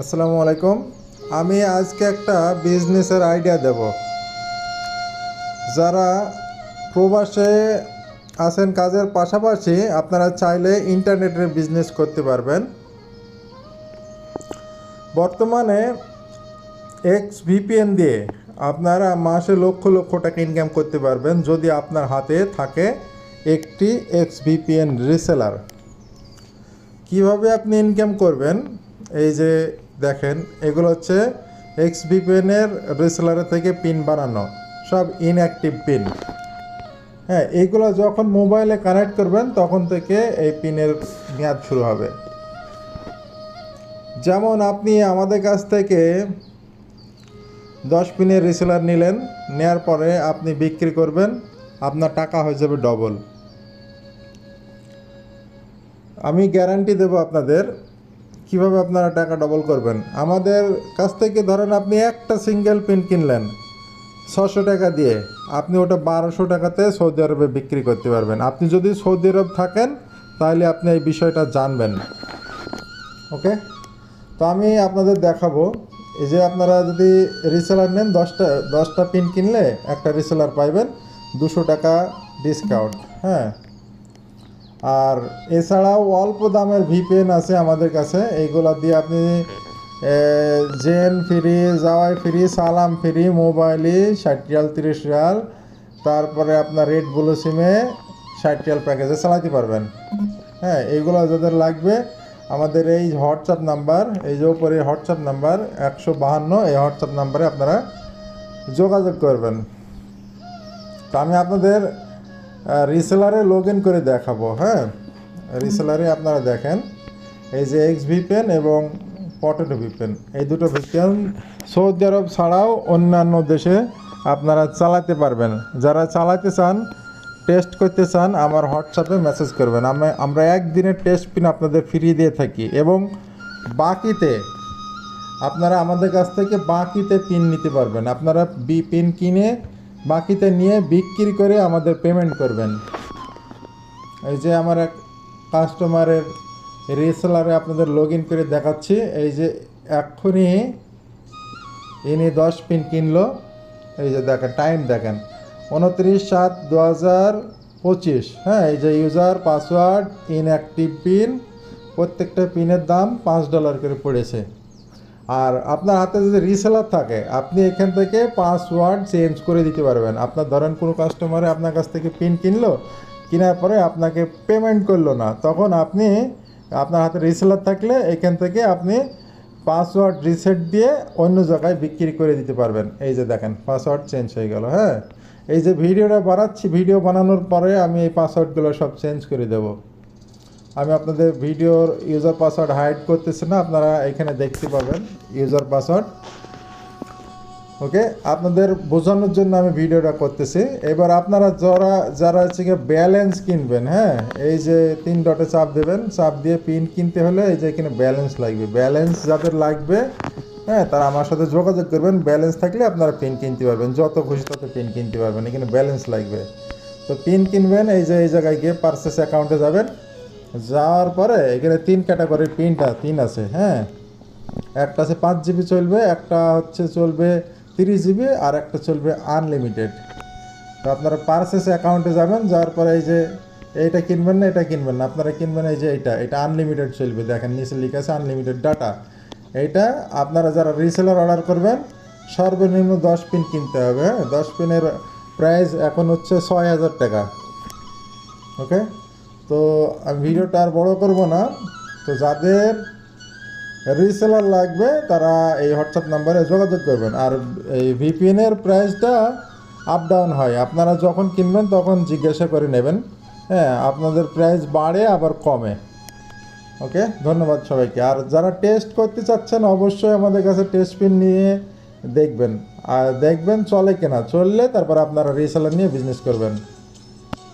আসসালামু আলাইকুম। আমি আজকে একটা বিজনেসের আইডিয়া দেব। যারা প্রবাসে আছেন কাজের পাশাপাশি, আপনারা চাইলে ইন্টারনেটের বিজনেস করতে পারবেন। বর্তমানে এক্স ভিপিএন দিয়ে আপনারা মাসে লক্ষ লক্ষ টাকা ইনকাম করতে পারবেন যদি আপনার হাতে থাকে একটি এক্স ভিপিএন রিসেলার কীভাবে আপনি ইনকাম করবেন? এই যে দেখেন, এগুলো হচ্ছে এক্স ভিপিএনের রিসেলারের থেকে পিন বানানো। সব ইনঅ্যাক্টিভ পিন হ্যাঁ এইগুলো যখন মোবাইলে কানেক্ট করবেন, তখন থেকে এই পিনের মেয়াদ শুরু হবে। যেমন আপনি আমাদের কাছ থেকে দশ পিনের রিসেলার নিলেন, নেয়ার পরে আপনি বিক্রি করবেন, আপনার টাকা হয়ে যাবে ডবল আমি গ্যারান্টি দেবো আপনাদের কীভাবে আপনারা টাকা ডবল করবেন? আমাদের কাছ থেকে ধরেন আপনি একটা সিঙ্গেল পিন কিনলেন ছশো টাকা দিয়ে, আপনি ওটা বারোশো টাকাতে সৌদি আরবে বিক্রি করতে পারবেন। আপনি যদি সৌদি আরব থাকেন, তাহলে আপনি এই বিষয়টা জানবেন। ওকে তো আমি আপনাদের দেখাবো, এই যে আপনারা যদি রিসেলার নেন, দশটা দশটা পিন কিনলে একটা রিসেলার পাইবেন, দুশো টাকা ডিসকাউন্ট হ্যাঁ? আর এছাড়াও অল্প দামের ভিপিএন আছে আমাদের কাছে। এইগুলা দিয়ে আপনি Zain free Jawwy free Salam free Mobily ষাট রিয়াল, তিরিশ রিয়াল। তারপরে আপনার রেড ব্লু সিমে ষাট রিয়াল প্যাকেজে চালাতে পারবেন। হ্যাঁ এইগুলো যাদের লাগবে, আমাদের এই হোয়াটসঅ্যাপ নাম্বার এই যে উপরে হোয়াটসঅ্যাপ নাম্বার একশো বাহান্ন, এই হোয়াটসঅ্যাপ নাম্বারে আপনারা যোগাযোগ করবেন। তো আমি আপনাদের রিসেলারে লগ ইন করে দেখাবো হ্যাঁ? রিসেলারে আপনারা দেখেন, এই যে এক্স ভিপেন এবং পটেটো ভিপেন এই দুটো ভিপেন সৌদি আরব ছাড়াও অন্যান্য দেশে আপনারা চালাতে পারবেন। যারা চালাতে চান টেস্ট করতে চান, আমার হোয়াটসঅ্যাপে মেসেজ করবেন। আমি, আমরা একদিনের টেস্ট পিন আপনাদের ফ্রি দিয়ে থাকি এবং বাকিতে আপনারা আমাদের কাছ থেকে বাকিতে পিন নিতে পারবেন। আপনারা বি পিন কিনে বাকিতে নিয়ে বিক্রি করে আমাদের পেমেন্ট করবেন। এই যে আমার এক কাস্টমারের রিসেলারে আপনাদের লগ করে দেখাচ্ছি। এই যে এক্ষুনি ইনি দশ পিন কিনলো। এই যে দেখেন টাইম দেখেন। উনত্রিশ সাত দু হাজার পঁচিশ। হ্যাঁ এই যে ইউজার পাসওয়ার্ড ইনঅ্যাক্টিভ পিন প্রত্যেকটা পিনের দাম পাঁচ ডলার করে পড়েছে। আর আপনার হাতে যদি রিসেলার থাকে, আপনি এখান থেকে পাসওয়ার্ড চেঞ্জ করে দিতে পারবেন। আপনার ধরেন কোনো কাস্টমারে আপনার কাছ থেকে পিন কিনলো, কেনার পরে আপনাকে পেমেন্ট করল না, তখন আপনি আপনার হাতে রিসেলার থাকলে এখান থেকে আপনি পাসওয়ার্ড রিসেট দিয়ে অন্য জায়গায় বিক্রি করে দিতে পারবেন। এই যে দেখেন পাসওয়ার্ড চেঞ্জ হয়ে গেল হ্যাঁ? এই যে ভিডিওটা বানাচ্ছি ভিডিও বানানোর পরে আমি এই পাসওয়ার্ডগুলো সব চেঞ্জ করে দেবো। আমি আপনাদের ভিডিওর ইউজার পাসওয়ার্ড হাইড করতেছি না, আপনারা এখানে দেখতে পাবেন ইউজার পাসওয়ার্ড ওকে আপনাদের বোঝানোর জন্য আমি ভিডিওটা করতেছি। এবার আপনারা যারা যারা হচ্ছে গিয়ে ব্যালেন্স কিনবেন হ্যাঁ এই যে তিন ডটে চাপ দেবেন, চাপ দিয়ে পিন কিনতে হলে এই যে এখানে ব্যালেন্স লাগবে। ব্যালেন্স যাদের লাগবে হ্যাঁ তারা আমার সাথে যোগাযোগ করবেন। ব্যালেন্স থাকলে আপনারা পিন কিনতে পারবেন। যত খুশি তত পিন কিনতে পারবেন। এখানে ব্যালেন্স লাগবে। তো পিন কিনবেন, এই যে, এই জায়গায় গিয়ে পার্সেস অ্যাকাউন্টে যাবেন। যাওয়ার পরে এখানে তিন ক্যাটাগরির পিনটা তিন আছে হ্যাঁ? একটা আছে পাঁচ জিবি চলবে, একটা হচ্ছে চলবে তিরিশ জিবি আর একটা চলবে আনলিমিটেড তো আপনারা পার্সেস অ্যাকাউন্টে যাবেন, যাওয়ার পরে এই যে এইটা কিনবেন না, এটা কিনবেন না। আপনারা কিনবেন এই যে এইটা, এটা আনলিমিটেড চলবে। দেখেন নিচে লিখে আছে আনলিমিটেড ডাটা এইটা আপনারা যারা রিসেলার অর্ডার করবেন, সর্বনিম্ন দশ পিন কিনতে হবে হ্যাঁ? দশ পিনের প্রাইস এখন হচ্ছে ছয় হাজার টাকা। ওকে তো আমি ভিডিওটা আর বড় করব না। তো যাদের রিসেলার লাগবে, তারা এই হোয়াটসঅ্যাপ নাম্বারে যোগাযোগ করবেন। আর এই ভিপিএনের প্রাইসটা আপ ডাউন হয়। আপনারা যখন কিনবেন, তখন জিজ্ঞাসা করে নেবেন। হ্যাঁ আপনাদের প্রাইস বাড়ে, আবার কমে। ওকে ধন্যবাদ সবাইকে। আর যারা টেস্ট করতে চাচ্ছেন, অবশ্যই আমাদের কাছে টেস্ট পিন নিয়ে দেখবেন। আর দেখবেন চলে কিনা। চললে তারপর আপনারা রিসেলার নিয়ে বিজনেস করবেন।